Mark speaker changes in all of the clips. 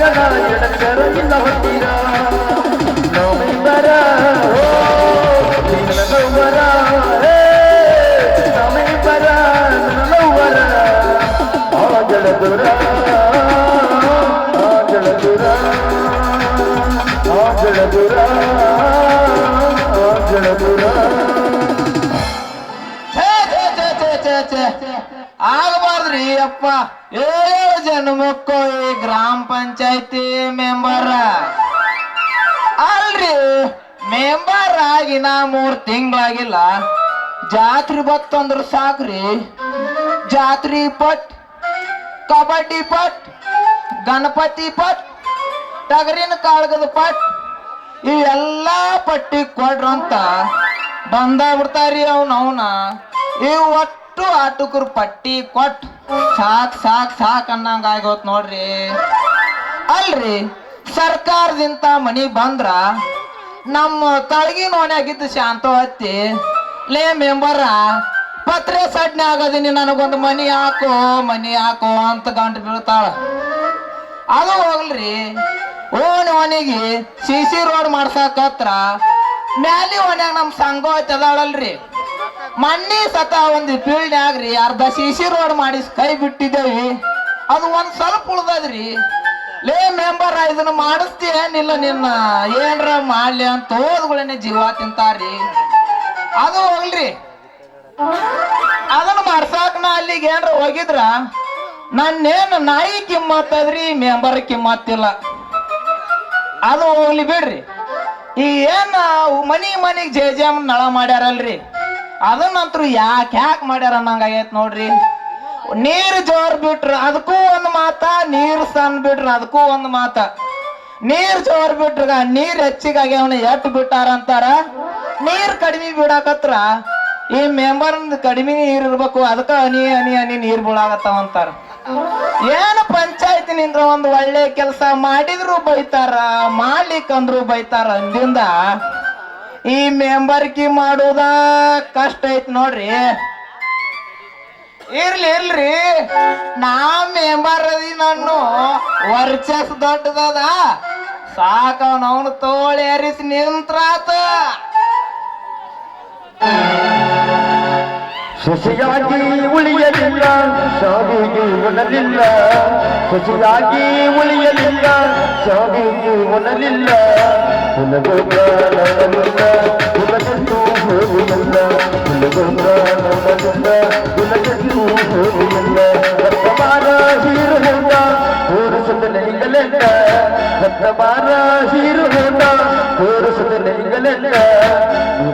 Speaker 1: ಹೇ ಮಗನ
Speaker 2: ಆಗಬಾರ್ದ್ರಿ, ಅಪ್ಪ. ಏಳು ಜನ್ಮಕ್ಕೂ ಗ್ರಾಮ ಪಂಚಾಯತಿ ಮೆಂಬರ್. ಅಲ್ರಿ, ಮೆಂಬರ್ ಆಗಿ ನಾ ಮೂರ್ ತಿಂಗಳಾಗಿಲ್ಲ. ಜಾತ್ರೆ ಬತ್ತಂದ್ರ ಸಾಕ್ರಿ. ಜಾತ್ರಿ ಪಟ್, ಕಬಡ್ಡಿ ಪಟ್, ಗಣಪತಿ ಪಟ್, ಟಗರಿನ ಕಾಳಗದ ಪಟ್ ಇವೆಲ್ಲ ಪಟ್ಟಿ ಕೊಡ್ರಂತ ಬಂದ ಬಿಡ್ತಾರಿ ಅವ್ನ ಅವನ ಇವ್ ಒಟ್ಟು ಆಟುಕರು ಪಟ್ಟಿ ಕೊಟ್. ಸಾಕ್ ಸಾಕ್ ಸಾಕ್ ಅನ್ನಂಗ ಆಗೋತ್ ನೋಡ್ರಿ. ಅಲ್ರಿ, ಸರ್ಕಾರದಿಂದ ಮನಿ ಬಂದ್ರ ನಮ್ಮ ತಳಗಿ ಓಣ್ಯಾಗಿದ್ದು ಶಾಂತ ಹತ್ತಿ ಲೇ ಮೆಂಬರ, ಪತ್ರೆ ಸಡ್ನೆ ಆಗೋದಿನಿ, ನನಗೊಂದು ಮನಿ ಹಾಕೋ ಮನಿ ಹಾಕೋ ಅಂತ ಗಂಟು ಬೀಳ್ತಾಳ. ಅದು ಹೋಗ್ಲ್ರಿ, ಓಣಿ ಓಣಿಗೆ ಸಿ ಸಿ ರೋಡ್ ಮಾಡ್ಸಕತ್ರ, ಮ್ಯಾಲಿ ಓಣ್ಯಾಗ ನಮ್ ಸಂಘ ಅದಾಳಲ್ರಿ. ಮಣ್ಣಿ ಸತ ಒಂದು ಫೀಲ್ಡ್ನ್ಯಾಗ್ರಿ ಅರ್ಧ ಸಿ ಸಿ ರೋಡ್ ಮಾಡಿ ಕೈ ಬಿಟ್ಟಿದ್ದೇವಿ. ಅದು ಒಂದ್ ಸ್ವಲ್ಪ ಉಳ್ದದ್ರಿ. ಲೇ ಮೆಂಬರ್ ಇದನ್ನ ಮಾಡಿಸ್ತೀಯೇನಿಲ್ಲ ನಿನ್ನ. ಏನ್ರ ಮಾಡ್ಲಿ ಅಂತ ಹೋದ್ಗಳೇನೆ ಜೀವ ತಿಂತಾರಿ ಅದು ಹೋಗ್ಲಿ. ಅದನ್ನ ಮಾಡ್ಸಾಕ ನಾ ಅಲ್ಲಿಗೆ ಏನ್ರ ಹೋಗಿದ್ರ? ನನ್ನೇನು ನಾಯಿ ಕಿಮ್ಮತ್ತದ್ರಿ, ಮೆಂಬರ್ ಕಿಮ್ಮತ್ತಿಲ್ಲ. ಅದು ಹೋಗ್ಲಿ ಬಿಡ್ರಿ. ಈ ಏನ್ ಮನಿ ಮನಿಗ್ ಜೆ ಜೆ ನಳ ಮಾಡ್ಯಾರಲ್ರಿ. ಅದನ್ನಂತ್ರು ಯಾಕೆ ಯಾಕೆ ಮಾಡ್ಯಾರ ಅನ್ನಂಗಾಗೈತ್ ನೋಡ್ರಿ. ನೀರು ಜೋರ್ ಬಿಟ್ರ, ಅದಕ್ಕೂ ಒಂದು ಮಾತ, ನೀರು ಸಣ್ಣ ಬಿಟ್ರ, ಅದಕ್ಕೂ ಒಂದು ಮಾತ. ನೀರ್ ಜೋರ್ ಬಿಟ್ರ ನೀರ್ ಹೆಚ್ಚಿಗಾಗ್ಯಾವನ ಎಟ್ ಬಿಟ್ಟಾರ ಅಂತಾರ? ನೀರ್ ಕಡಿಮೆ ಬಿಡಾಕತ್ರ, ಈ ಮೆಂಬರ್ ಕಡಿಮೆ ನೀರ್ ಇರ್ಬೇಕು, ಅದಕ್ಕ ಹನಿ ಹನಿ ಹನಿ ನೀರ್ ಅಂತಾರ. ಏನು ಪಂಚಾಯತಿನಿಂದ ಒಂದು ಒಳ್ಳೆ ಕೆಲಸ ಮಾಡಿದ್ರು ಬೈತಾರ, ಮಾಡ್ಲಿಕ್ಕಂದ್ರು ಬೈತಾರ ಅಂದಿಂದ ಈ ಮೆಂಬರ್ಕಿ ಮಾಡುವುದ ಕಷ್ಟ ಐತ್ ನೋಡ್ರಿ. ಇರ್ಲಿ ಇರ್ಲಿ. ನಾ ಮೆಂಬರ್ ಅದಿ ನಾನು ವರ್ಚಸ್ ದೊಡ್ಡದದ. ಸಾಕ ಅವನು ತೋಳಿ ಹರಿಸಿ ನಿಂತ್ರಾತ.
Speaker 1: ಸಸಿಯಾಗಿ ಉಳಿಯಲಿಲ್ಲ ಸಾವಿಗೆ ಉಣಲಿಲ್ಲ ಸಸಿಯಾಗಿ ಉಳಿಯಲಿಲ್ಲ ಸಾವಿಗೆ ಉಣಲಿಲ್ಲ ಹುಲಗೊಬ್ಬ ನೋಡಲಿಲ್ಲ ಹುಲಗಟ್ಟು ಹೋಗಲಿಲ್ಲ ಹುಲಗೊಬ್ಬ ನೋಡಲಿಲ್ಲ ಹುಲಗಟ್ಟು ಹೋಗಲಿಲ್ಲ ರಕ್ತಮಾರ ಹೀರು
Speaker 3: தோரசத்துல நீங்கள் என்ன ரத்தமாரா
Speaker 2: ஹீரோ வேண்டா. தோரசத்துல நீங்கள் என்ன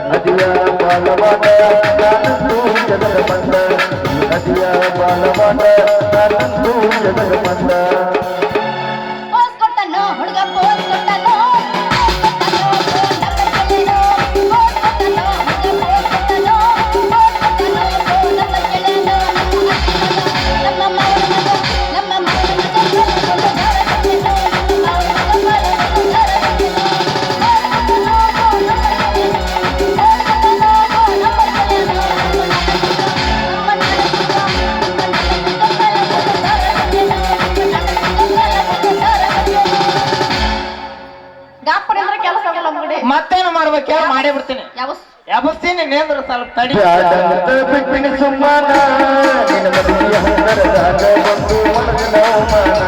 Speaker 3: நதியா
Speaker 2: பாலமான நானும் ஜனர பண்ண
Speaker 1: நதியா ಬಿಟ್ಟಿನ ಸುಮ್ಮನ ನಿನ್ನ ಮದುವೆಯ ಹಂದರದಾಗ ಬಂದು ಮನಗನ ಅವಮಾನ.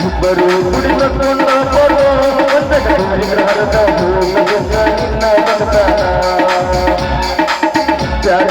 Speaker 1: ಇಬ್ಬರು ಕುಡಿದುಕೊಂಡ ಬರೋ ಹರದ ಹೋಗಬೇಕ ನಿನ್ನ ಬ್ಯಾಡ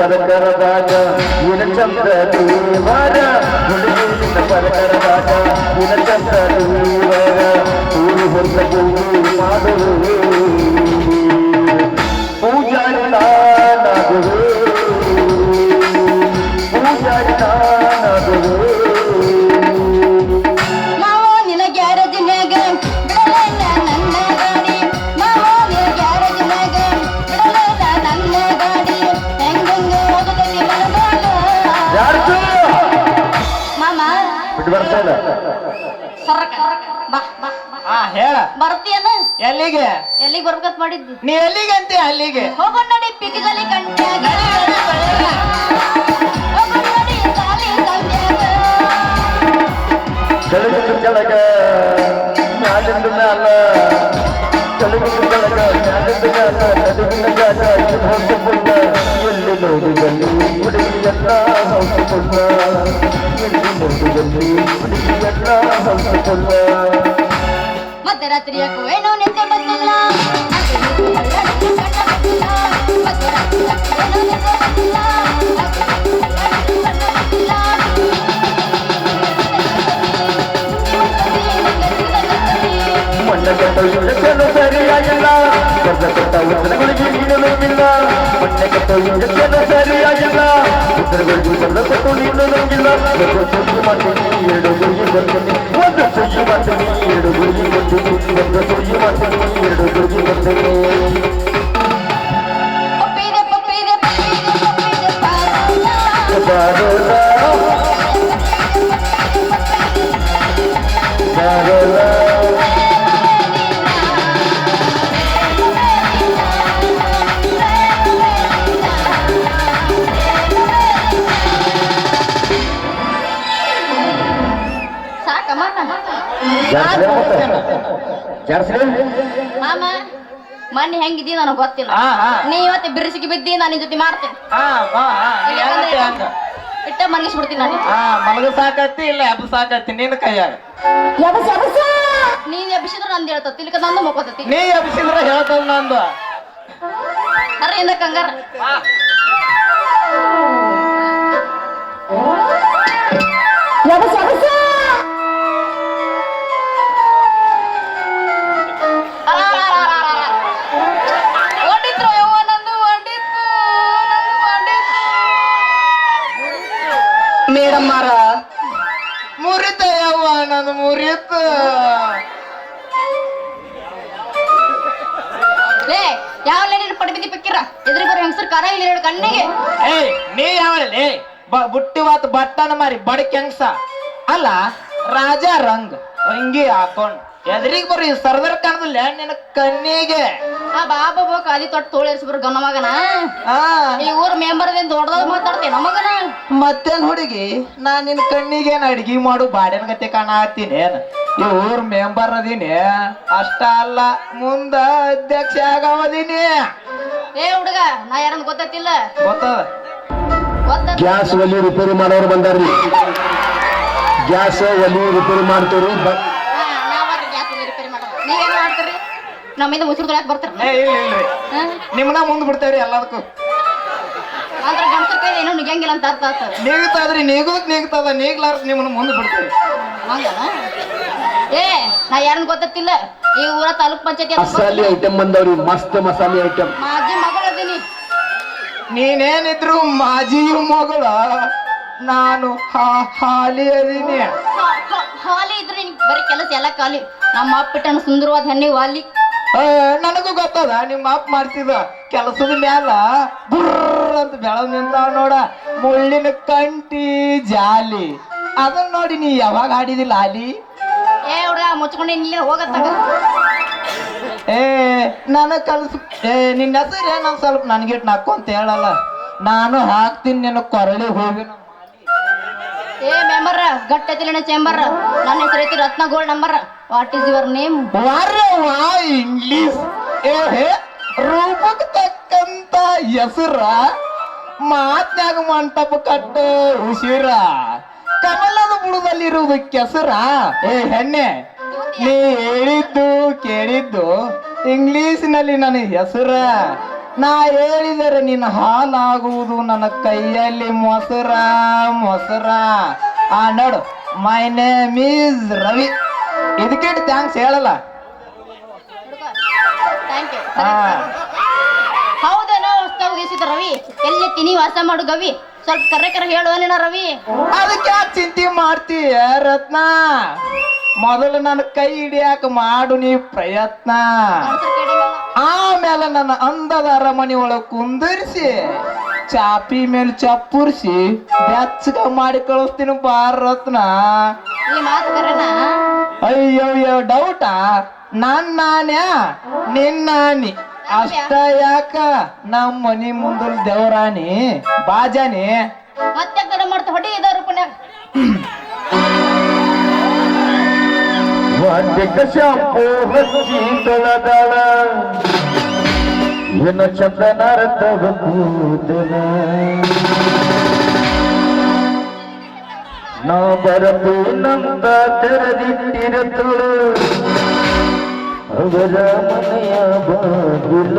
Speaker 1: ಪರಕರದಾಗ ರಾಜ ಚಂದ್ರ ದೇವರ ಹುಡುಗಿ ನಿನ್ನ ಪರಕರದಾಗ ನಿನ್ನ ಚಂದ್ರ ದೇವರ
Speaker 3: ಬರ್ತೀಯನ
Speaker 2: ಎಲ್ಲಿಗೆ?
Speaker 3: ಎಲ್ಲಿಗೆ ಬರ್ಬೇಕಂತ ಮಾಡಿದ್ದು?
Speaker 2: ನೀ ಎಲ್ಲಿಗೆ ಅಂತೆ ಅಲ್ಲಿಗೆ?
Speaker 3: ಹೋಗೋಣ ನಡಿ ಕಂಟ್ಯಾಗ
Speaker 1: ಕೆಳಗಿಂದ ಕೆಳಗ ಮ್ಯಾಲಿಂದ ಮ್ಯಾಲ. ಕೆಳಗಿಂದ ಕೆಳಗ ಮ್ಯಾಲಿಂದ ಮ್ಯಾಲ. ನಡುವಿನ ಜಾಗ ಇದು ಹೊಸಪುಣ್ಣ ಎಲ್ಲಿ ನೋಡಿದಲ್ಲಿ ಹುಡುಗಿಯನ್ನ ಹೊಸಪುಣ್ಣ ಎಲ್ಲಿ ನೋಡಿದಲ್ಲಿ ಹುಡುಗಿಯನ್ನ ಹೊಸಪುಣ್ಣ
Speaker 3: ಮಧ್ಯರಾತ್ರಿ ಯಾಕೋ ಏನೋ ನಿದ್ದೆ ಬಂದಿಲ್ಲ?
Speaker 1: ಸರಿಯಾಗಿಲ್ಲ. ಕೊಟ್ಟ ಉತ್ತರಗಳಿಗೆ ನೀಡಬೇಕಿಲ್ಲ ಕೆಟ್ಟ ಇಂಜಕ್ಷನ್ ಸರಿಯಾಗಿಲ್ಲ ಉತ್ತರಗಳಿಗೂ ಸಣ್ಣ ಕೊಟ್ಟು ನೀನು ನಂಗಿಲ್ಲ ಒಂದು ಮಾಡ್ತೀನಿ ಎರಡು ಗುರುಗಿ ಬರ್ತೀನಿ ಒಂದು ಸುದ್ದಿ ಮಾಡ್ತೀನಿ ಎರಡು ಗುರುಗಿ ಬರ್ತೀನಿ ಒಂದು ಸುದ್ದಿ ಮಾಡ್ತೀನಿ ಎರಡು ಗುರುಗಿ ಬರ್ತೀನಿ
Speaker 3: ಮೊನ್ನೆ ಹೆಂಗಿದೀ ನನಗೆ ಗೊತ್ತಿಲ್ಲ.
Speaker 2: ಹಾ ಹಾ
Speaker 3: ನೀ ಇವತ್ತು ಬಿರುಸಿಗೆ ಬಿದ್ದಿ ನಾನು ನಿನ್ ಜೊತೆ ಮಾಡ್ತೇನೆ.
Speaker 2: ಹಾ ಬಾ ಹಾ ನೀ ಹಂಗ.
Speaker 3: ಇಟ್ಟ ಮಲಗಿಸ್ಬಿಡ್ತೀನಿ ನಾನು.
Speaker 2: ಹಾ ಮಲಗ ಸಾಕತ್ತಿ ಇಲ್ಲ ಎಬ್ಬ ಸಾಕತ್ತಿ ನಿನ್ನ ಕೈಯಾಗ.
Speaker 3: ನೀನ್ ಎಬ್ಬಿಸಿದ್ರೆ ನಂದು ಹೇಳ್ತತಿ ತಿಳ್ಕ ನಂದು ಮುಕ್ಕೋತತಿ
Speaker 2: ನೀ ಎಬ್ಸಿದ್ರ ಹೇಳ್ತದ ನಂದು.
Speaker 3: ಅರೆ ಇಂದ ಕಂಗಾರ. ಬಿದ್ದಿ ಪಿಕ್ಕಿರ ಎದುರು ಬರೋ ಹೆಂಗಸರು ಕರ ಇಲ್ಲಿ ಎರಡು ಕಣ್ಣಿಗೆ.
Speaker 2: ಏಯ್ ನೀ ಯಾವಳೆ? ಬುಟ್ಟಿ ವಾತ್ ಬಟ್ಟನ ಮಾರಿ ಬಡ ಕೆಂಗ್ಸ ಅಲ್ಲ ರಾಜ ರಂಗ್ ಅಂಗಿ ಹಾಕೊಂಡ್ ಎದ್ರಿಗ್ ಬರ್ರಿ ಸರ್ದರ್ ಕಾಣದಿಲ್ಲ ನಿನ್ನ ಕಣ್ಣಿಗೆ.
Speaker 3: ಆ ಬಾಬಾ ಬೋ ಕಾಲಿ ತೊಟ್ಟು ತೋಳಿಸ್ಬಿರು ಗಮ ಮಗನ.
Speaker 2: ಆ.
Speaker 3: ಈ ಊರ್ ಮೆಂಬರ್ದಿಂದ ದೊಡ್ಡದಾಗ ಮಾತಾಡ್ತೇನೆ ಮಗನ?
Speaker 2: ಮತ್ತೇನ್ ಹುಡುಗಿ ನಾ ನಿನ್ ಕಣ್ಣಿಗೆ ಏನ್ ಅಡ್ಗಿ ಮಾಡು ಬಾಡಿನ ಗತೆ ಕಾಣತ್ತೀನಿ ಏನ್? ಈ ಊರ್ ಮೆಂಬರ್ ಅದೀನಿ ಅಷ್ಟ ಅಲ್ಲ ಮುಂದ ಅಧ್ಯಕ್ಷ ಆಗವದೀನಿ.
Speaker 3: ಏ ಹುಡುಗ ನಾ ಯಾರಂದ್ ಗೊತ್ತಿಲ್ಲ
Speaker 2: ಗೊತ್ತದ
Speaker 3: ಗೊತ್ತ
Speaker 1: ಗ್ಯಾಸ್ ಒಲಿ ರಿಪೇರಿ ಮಾಡೋರು ಬಂದಾರ್ರಿ. ಗ್ಯಾಸ್ ಒಲಿ ರಿಪೇರಿ ಮಾಡ್ತೀರಿ ಬ-
Speaker 3: ರಿಪೇರಿ ಮಾಡೋದು ನೀವೇನ್ ಮಾಡ್ತೀರಿ? ನಮ್ಮಿಂದ ಮುಸುರು ತೊಳಕ್ ಬರ್ತಾರ?
Speaker 2: ಏ ಇಲ್ಲ ಇಲ್ರಿ ನಿಮ್ಮನ್ನ ಮುಂದ್ ಬಿಡ್ತೇವ್ರಿ ಎಲ್ಲದಕ್ಕೂ.
Speaker 3: ಅಂದ್ರೆ ಗಂಡಸರ ಕೈ ಏನೋ ನಿಗಂಗಿಲ್ಲ ಅಂತ ಅರ್ಥ ಆತ
Speaker 2: ನೀಗ್ತದ್ರಿ ನೀಗುದ್ ನೀಗ್ತದ ನೀಗ್ಲಾರ್ದ ನಿಮ್ಮನ್ನ ಮುಂದ್ ಬಿಡ್ತೇವೆ
Speaker 3: ಹಂಗನ? ಏ ನಾ ಯಾರನ್ನ ಗೊತ್ತಿಲ್ಲ ಈ ಊರ ತಾಲೂಕ್ ಪಂಚಾಯತಿ
Speaker 1: ಅಸಲಿ ಐಟಮ್ ಬಂದವ್ರಿ ಮಸ್ತ್ ಮಸಾಲೆ ಐಟಮ್
Speaker 3: ಮಾಜಿ
Speaker 2: ನೀನೇನಿದ್ರು ಮಾಜಿ ಮಗಳ? ನಾನು ಹಾಲಿ ಅದೀನಿ.
Speaker 3: ಹಾಲಿ ಇದ್ರೆ ನಿಂಗೆ ಬರೀ ಕೆಲಸ ಎಲ್ಲ ಖಾಲಿ. ನಮ್ಮ ಅಪ್ಪಿಟ್ಟನ ಸುಂದರವಾದ ಹೆಣ್ಣಿಗೆ ವಾಲಿ
Speaker 2: ನನಗೂ ಗೊತ್ತದ ನಿಮ್ಮ ಅಪ್ಪ ಮಾಡ್ತಿದ ಕೆಲಸದ ಮ್ಯಾಲ ಬುರ್ರ ಅಂತ ಬೆಳದ್ ನಿಂತಾವ ನೋಡ. ಮುಳ್ಳಿನ ಕಂಟಿ ಜಾಲಿ. ಅದನ್ನ ನೋಡಿ ನೀ ಯಾವಾಗ ಆಡಿದಿಲ್ಲ ಆಲಿ
Speaker 3: ಏ ಹುಡುಗ ಮುಚ್ಕೊಂಡು ಇಲ್ಲೇ ಹೋಗತ್ತಾಗ.
Speaker 2: ಏ ನನ್ನ ಕಲ್ಸ ಏ ನಿನ್ನ ಹೆಸರು ನಾನು ಸ್ವಲ್ಪ ನನ್ಗಿಟ್ ಅಂತ ಹೇಳಲ್ಲ. ನಾನು ಹಾಕ್ತೀನಿ ನಿನ್ನ ಕೊರಳಿ ಹೋಗಿ
Speaker 3: ಏ ಮೆಂಬರ್ ಗಟ್ಟೆತಿಲಿನ ಚೇಂಬರ್ ನನ್ನ ಹೆಸರು ಐತಿ Ratna gold number what is your name
Speaker 2: ವಾರೆ ವಾ ಇಂಗ್ಲಿಷ್. ಏ ಹೇ ರೂಪಕ್ಕೆ ತಕ್ಕಂತ ಹೆಸರ. ಮಾತ್ನ್ಯಾಗ ಮಂಟಪ ಕಟ್ಟ ಉಸಿರ. ಕಮಲದ ಬುಡದಲ್ಲಿರುವುದು ಕೆಸರ ಏ ಹೆಣ್ಣೆ ನೀ ಹೇಳಿದ್ದು ಕೇಳಿದ್ದು ಇಂಗ್ಲಿಷ್ನಲ್ಲಿ ನನ್ನ ಹೆಸರ. ನಾ ಹೇಳಿದರೆ ನಿನ್ನ ಹಾಲಾಗುವುದು ನನ್ನ ಕೈಯಲ್ಲಿ ಮೊಸರ ಮೊಸರ. ಆ ನೋಡು ಮೈ ನೇಮ್ ಈಸ್ ರವಿ. ಇದಕ್ಕೆ ಥ್ಯಾಂಕ್ಸ್ ಹೇಳಲ್ಲ.
Speaker 3: ಹೌದೇನೋ ಹೊಸ್ತಾವ್ ರವಿ? ಎಲ್ಲಿ ತಿನಿ ವಾಸ ಮಾಡು ಗವಿ? ಸ್ವಲ್ಪ ಕರೆ ಕರೆ ಹೇಳುವನೇನ ರವಿ.
Speaker 2: ಅದಕ್ಕೆ ಚಿಂತೆ ಮಾಡ್ತೀಯ ರತ್ನ? ಮೊದಲು ನನ್ನ ಕೈ ಹಿಡಿಯಾಕ ಮಾಡು ನೀ ಪ್ರಯತ್ನ. ಆಮೇಲೆ ನನ್ನ ಅಂದದ ಅರಮನೆ ಒಳಗೆ ಕುಂದರ್ಸಿ ಚಾಪಿ ಮೇಲೆ ಚಪ್ಪುರ್ಸಿ ಬೆಚ್ಚಗ ಮಾಡಿ ಕಳಿಸ್ತೀನಿ
Speaker 3: ಭಾರತ್ನ
Speaker 2: ಅಯ್ಯಯ್ಯೋ ಡೌಟಾ ನಾನ್ ನಾನ್ಯಾ ನಿನ್ನಾನಿ ಅಷ್ಟ ಯಾಕ? ನಮ್ಮ ಮನಿ ಮುಂದಲ್ ದೇವರಾಣಿ ಬಾಜಾನಿ.
Speaker 3: ಮತ್ತೆ ಮಾಡ್ತಾ ಹೊಡಿ ಇದಾರು
Speaker 1: ಶಾಂಪು ಹಚ್ಚಿ ತೊಳೆದಾಳ ಏನು ಚಂದ ನರತವ ಕೂದಲ ನಾ ಬರದು ನಂತ ತೆರೆದಿಟ್ಟಿರುತ್ತಳು ಅವರ ಮನೆಯ ಬಾಗಿಲ.